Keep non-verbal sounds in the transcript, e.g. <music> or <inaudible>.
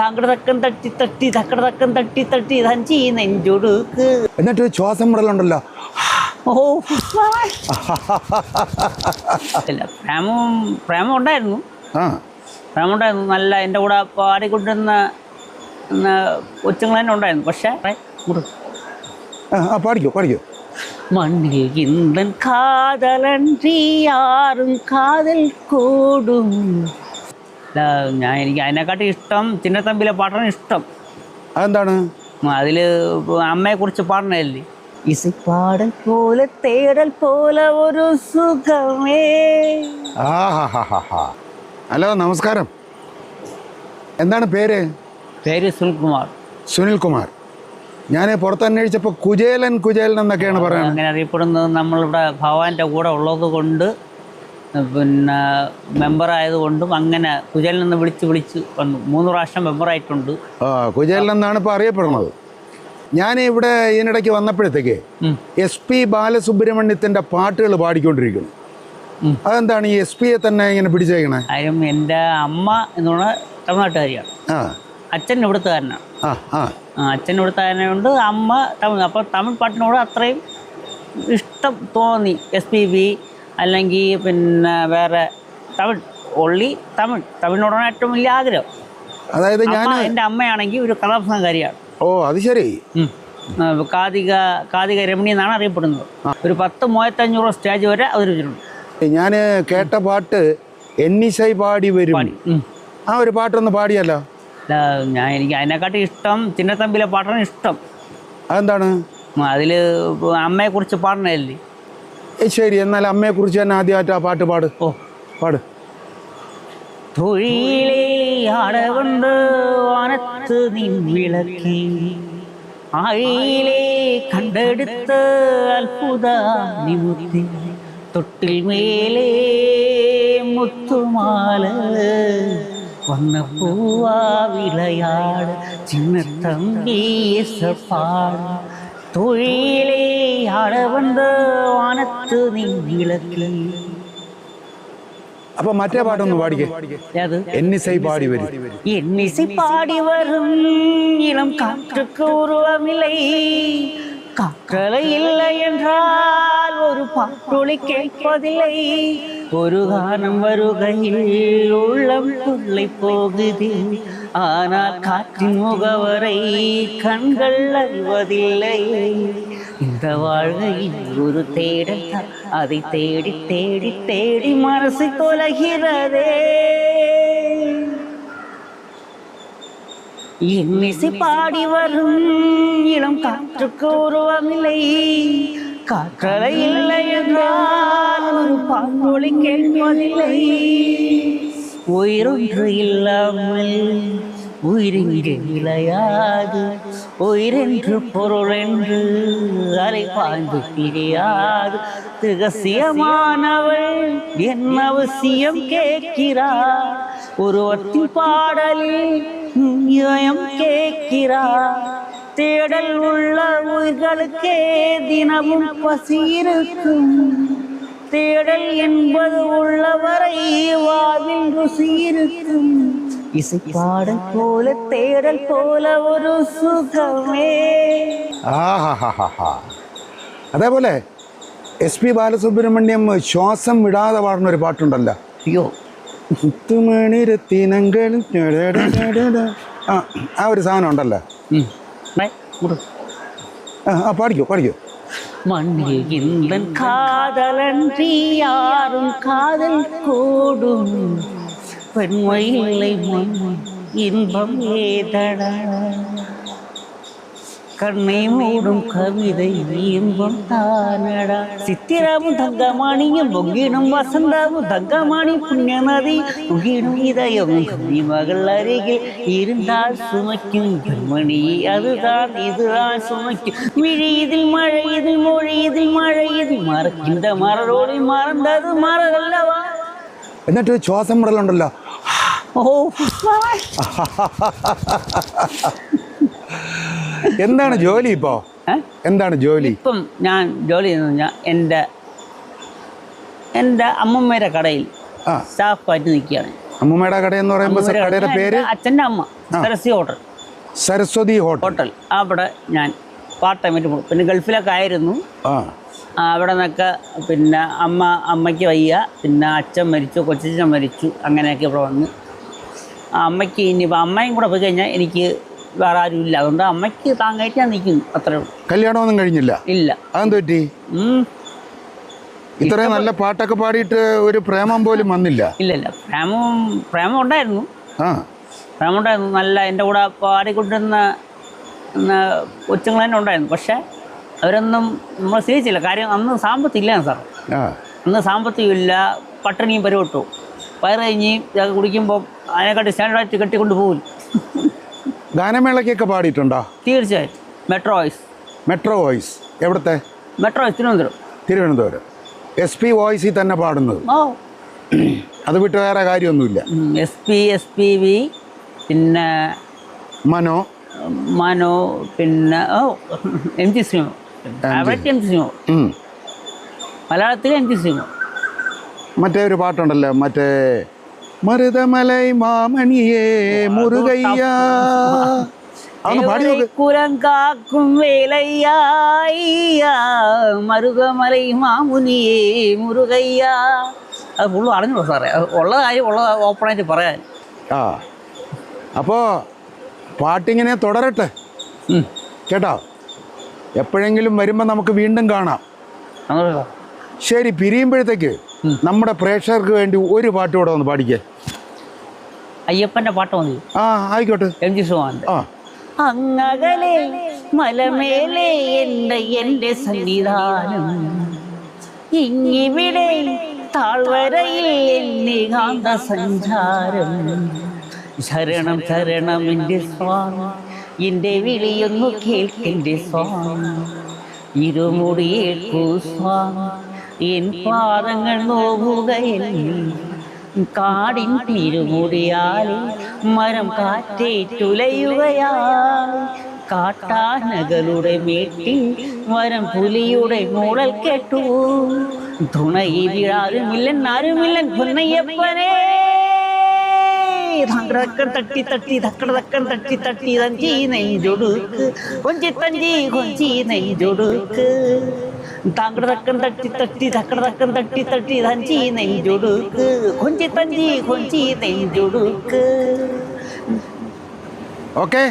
തങ്കടക്കം തട്ടി തട്ടി തക്കടക്കം തട്ടി തട്ടി തഞ്ചി നെഞ്ചൊടുക്ക്. എന്നിട്ട് ശ്വാസം മുടലുണ്ടല്ലോ ഓ ഇല്ല പ്രേമം പ്രേമം ഉണ്ടായിരുന്നു. പ്രേമം ഉണ്ടായിരുന്നു. നല്ല എന്റെ കൂടെ പാടിക്കൊണ്ടിരുന്ന കൊച്ചുങ്ങളെന്നെ ഉണ്ടായിരുന്നു. പക്ഷേ പാടിക്കോ പാടിക്കോ. மண்ணில் இந்தன் காதலன்றி யாரும் காதல் கூடும் അല്ല, ഞാൻ എനിക്ക് അതിനെക്കാട്ടി ഇഷ്ടം ചിന്നത്തമ്പിലെ പാട്ടാണ് ഇഷ്ടം. അതെന്താണ്? അതിൽ അമ്മയെക്കുറിച്ച് പാടണല്ലേ ഇസപ്പാടൽ പോലെ തേടൽ പോലെ ഒരു സുഖമേ. ഹലോ നമസ്കാരം. എന്താണ് പേര്? പേര് സുനിൽകുമാർ. സുനിൽകുമാർ. ഞാൻ പുറത്ത് അന്വേഷിച്ചപ്പോൾ കുചേലൻ കുചേലൻ എന്നൊക്കെയാണ് പറയുന്നത്. അങ്ങനെ അറിയപ്പെടുന്നത് നമ്മളിവിടെ ഭഗവാന്റെ കൂടെ ഉള്ളത് കൊണ്ട് പിന്നെ മെമ്പർ ആയതുകൊണ്ടും അങ്ങനെ കുജലിൽ നിന്ന് വിളിച്ച് വിളിച്ച് വന്നു. മൂന്ന് പ്രാവശ്യം മെമ്പറായിട്ടുണ്ട് ആ നിന്നാണ് എന്നാണ് ഇപ്പോൾ അറിയപ്പെടുന്നത്. ഞാൻ ഇവിടെ ഇതിനിടയ്ക്ക് വന്നപ്പോഴത്തേക്ക്. എസ് പി ബാലസുബ്രഹ്മണ്യത്തിന്റെ പാട്ടുകൾ പാടിക്കൊണ്ടിരിക്കുന്നു. അതെന്താണ് ഈ എസ് പിയെ തന്നെ ഇങ്ങനെ പിടിച്ചേക്കണേ? കാര്യം എന്റെ അമ്മ എന്ന് പറഞ്ഞാൽ തമിഴ്നാട്ടുകാരിയാണ്. അച്ഛൻ ഇവിടുത്തുകാരനാണ്. അച്ഛൻ ഇവിടുത്തുകാരനുണ്ട് അമ്മ തമിഴ്. അപ്പോൾ തമിഴ് പാട്ടിനോട് അത്രയും ഇഷ്ടം തോന്നി എസ് പി ബി അല്ലെങ്കിൽ പിന്നെ വേറെ തമിഴ് ഒള്ളി തമിഴ്. തമിഴിനോടാണ് ഏറ്റവും വലിയ ആഗ്രഹം. അതായത് ഞാൻ എന്റെ അമ്മയാണെങ്കിൽ ഒരു കഥാപ്രസംഗകാരിയാണ് ഓ അത് ശരി. കാതിക കാതിക രമണി എന്നാണ് അറിയപ്പെടുന്നത്. ഒരു പത്ത് മൂവത്തഞ്ഞൂറ് സ്റ്റേജ് വരെ അവതരിപ്പിച്ചിട്ടുണ്ട്. ഞാൻ കേട്ട പാട്ട് എന്നിസൈ പാടി വരും. ആ ഒരു പാട്ടൊന്ന് പാടിയല്ലോ. ഞാൻ എനിക്ക് അതിനെക്കാട്ടും ഇഷ്ടം ചിന്നത്തമ്പിലെ പാട്ടാണ് ഇഷ്ടം. അതെന്താണ്? അതിൽ അമ്മയെക്കുറിച്ച് പാടണല്ലേ ശരി എന്നാൽ അമ്മയെ കുറിച്ച് തന്നെ ആദ്യമായിട്ട് ആ പാട്ട് പാട്. ഓ പാട്. തൊഴിലേ അടകൊണ്ട് വാനത്ത് ആഴിയിലെ കണ്ടെടുത്ത അത്ഭുത നിമുത്തി. തൊട്ടിൽ മേലേ മുത്തുമാല വന്ന പൂവാ വിളയാട്. ചിന്നത്തമ്പി പാട് തൊഴിലേ അടവണ്ട് വാനത്ത് നിൻ വിളക്കി അപ്പൊ മറ്റേ പാട്ടൊന്ന് പാടിക്കേ അത് എന്നിസൈ പാടി വരും எண்ணிசை பாடி வரும் இளம் காற்றுக்கு உருவமில்லை காற்றலை இல்லை என்றால் ஒரு பாட்டொளி கேட்பதில்லை ஒரு கானம் வருகையில் உள்ளம் துள்ளை போகுது. ஆனால் காற்றின் முகவரை கண்கள் அறிவதில்லை இந்த வாழ்க்கையில் ஒரு தேடல் அதை தேடி தேடி தேடி மனசு தொலைகிறதே. இன்னிசை பாடி வரும் இளம் காற்றுக்கு உருவமில்லை. காற்றலை இல்லை என்றால் ஒரு பாங்கொழி கேட்பதில்லை. உயிரொன்று இல்லாமல் உயிரிங்கே விளையாது உயிரென்று பொருள் என்று அலை பாய்ந்து கிடையாது ரகசியமானவள் என் அவசியம் கேட்கிறார். ஒருவத்தின் பாடலில் நியாயம் கேட்கிறார். தேடல் உள்ள உயிர்களுக்கே தினமும் பசி இருக்கும். தேடல் என்பது உள்ளவரை வாழ்வில் ருசி இருக்கும் இசை பாடல் போல தேடல் போல ஒரு சுகமே ആഹാഹാഹാ. അതേപോലെ എസ് പി ബാലസുബ്രഹ്മണ്യം ശ്വാസം വിടാതെ പാടുന്ന ഒരു പാട്ടുണ്ടല്ലോ അയ്യോ മുത്തുമണിരത്തിനങ്ങളും ആ ആ ഒരു സാധനം ഉണ്ടല്ലോ ഉം. ദേ, ഇങ്ങോട്ട്. ആ ആ പാടിക്കോ പാടിക്കോ மண்ணில் காதலன்றி யாரும் காதல் கூடும். பெண்மை இல்லை மண் இன்பம் ஏதடா? கண்ணை மூடும் கவிதை இன்பம் தானடா சித்திரமும் தங்கமணியும் பொங்கிடும் வசந்தமும் தங்கமணி புண்ணியநதி பொங்கிடும் இதயம் கவி மகள் அருகில் இருந்தால் சுமைக்கும் கண்மணி அதுதான் இதுதான் சுமைக்கும் விழி இதில் மழை இதில் மொழி இதில் மழை இதில் மறக்கின்ற மரரோடு மறந்தது மரல்லவா എന്നിട്ട് ശ്വാസം വിടലുണ്ടല്ലോ ഓ <laughs> എന്താണ് <laughs> ജോലി ഇപ്പോ? എന്താണ് ജോലി? ഇപ്പം ഞാൻ ജോലി എന്റെ എന്റെ എന്റെ എന്റെ അമ്മമ്മയുടെ കടയിൽ സ്റ്റാഫ് സ്റ്റാഫായിട്ട് നിൽക്കുകയാണ്. അമ്മമ്മയുടെ കട എന്ന് പറയുമ്പോൾ കടയുടെ പേര്? അച്ഛന്റെ അമ്മ Saraswati hotel. Saraswati hotel. Hotel. അവിടെ ഞാൻ പാർട്ട് ടൈമായിട്ട് പോകും. പിന്നെ ഗൾഫിലൊക്കെ ആയിരുന്നു. അവിടെ നിന്നൊക്കെ പിന്നെ അമ്മ അമ്മയ്ക്ക് വയ്യ. പിന്നെ അച്ഛൻ മരിച്ചു കൊച്ചച്ഛൻ മരിച്ചു അങ്ങനെയൊക്കെ ഇവിടെ വന്ന്. അമ്മയ്ക്ക് ഇനി അമ്മയും കൂടെ പോയി കഴിഞ്ഞാൽ എനിക്ക് വേറെ ആരും ഇല്ല. അതുകൊണ്ട് അമ്മയ്ക്ക് താങ്ങായിട്ട് ഞാൻ നിൽക്കുന്നു. അത്രേ ഉള്ളൂ. കല്യാണമൊന്നും കഴിഞ്ഞില്ല? ഇല്ല. അതെന്ത് പറ്റി? ഉം. ഇത്രയും നല്ല പാട്ടൊക്കെ പാടിയിട്ട് ഒരു പ്രേമം പോലും വന്നില്ല? ഇല്ല ഇല്ല. പ്രേമം പ്രേമം ഉണ്ടായിരുന്നു. ആ. പ്രേമം ഉണ്ടായിരുന്നു. നല്ല എന്റെ കൂടെ പാടിക്കൊണ്ടിരുന്ന കൊച്ചുങ്ങൾ തന്നെ ഉണ്ടായിരുന്നു. പക്ഷേ അവരൊന്നും നമ്മൾ സ്വീകരിച്ചില്ല കാര്യം അന്ന് സാമ്പത്തികം ഇല്ല സാർ. ആ. അന്ന് സാമ്പത്തികമില്ല പട്ടിണിയും പരിവട്ടു കഴിഞ്ഞ് കുടിക്കുമ്പോൾ അതിനെക്കാട്ടി സ്റ്റാൻഡേർഡായിട്ട് കെട്ടിക്കൊണ്ട് പോകും ഗാനമേളയ്ക്കൊക്കെ പാടിയിട്ടുണ്ടോ? തീർച്ചയായിട്ടും. Metro voice. Metro voice. എവിടുത്തെ? Metro voice Thiruvananthapuram. Thiruvananthapuram. S P വോയിസിൽ തന്നെ പാടുന്നത്? അത് വിട്ട് വേറെ കാര്യമൊന്നുമില്ല. S P S P V പിന്നെ മനോ? മനോ പിന്നെ ഓ എം ജി സിനിമ അവിടെ എം ജി സിനിമ. മലയാളത്തിൽ എം ജി സിനിമ മറ്റേ ഒരു പാട്ടുണ്ടല്ലോ മറ്റേ മരുതമലൈ മാമണിയേ മുരുകയ്യ. குரங்காக்கும் வேலையாய்யா மாமுனியே മരുകമലൈ മാമുനിയേ മുരുകയ്യ. അത് ഫുള്ള് അറിഞ്ഞു സാറേ? അത് ഉള്ള കാര്യം ഉള്ള ഓപ്പണായിട്ട് പറയാൻ. ആ. അപ്പോൾ പാട്ടിങ്ങനെ തുടരട്ടെ. കേട്ടോ? എപ്പോഴെങ്കിലും വരുമ്പോൾ നമുക്ക് വീണ്ടും കാണാം. ശരി പിരിയുമ്പോഴത്തേക്ക് നമ്മുടെ പ്രേക്ഷകർക്ക് വേണ്ടി ഒരു പാട്ട് കൂടെ ഒന്ന് പാടിക്കേ. അയ്യപ്പന്റെ പാട്ട് മതി ആ ആയിക്കോട്ടെ. എം ജി സുഹാന്റെ. അങ്ങകലെ മലമേലെ എന്റെ എന്റെ സന്നിധാനം. ഇങ്ങിവിടെ താഴ്വരയിൽ എന്നെ കാന്ത സഞ്ചാരം ശരണം ശരണം എന്റെ സ്വാമി. എന്റെ വിളിയൊന്നു കേൾക്കെന്റെ സ്വാമി. ഇരുമുടിയേൽക്കൂ സ്വാമി. എൻ പാദങ്ങൾ നോവുകയല്ലേ കാടിൻ തിരുമുടിയാലി മരം കാറ്റേ തുലയുകയാ കാട്ടാനകളുടെ വീട്ടിൽ മരം പുലിയുടെ മൂളൽ കേട്ടു. തുണയിലാരുമില്ലൻ ആരുമില്ലൻ പൊന്നയ്യപ്പനേ. തട്ടി തഞ്ചി നെഞ്ചൊടുക്ക്. കൊഞ്ചി തഞ്ചി കൊഞ്ചി നെഞ്ചൊടുക്ക് താങ്കട തക്കൻ തട്ടി തട്ടി തക്കട തക്കൻ തട്ടി തട്ടി തഞ്ചി നെഞ്ചൊടുക്ക് കൊഞ്ചി തഞ്ചി കൊഞ്ചി നെഞ്ചൊടുക്ക് ഓക്കെ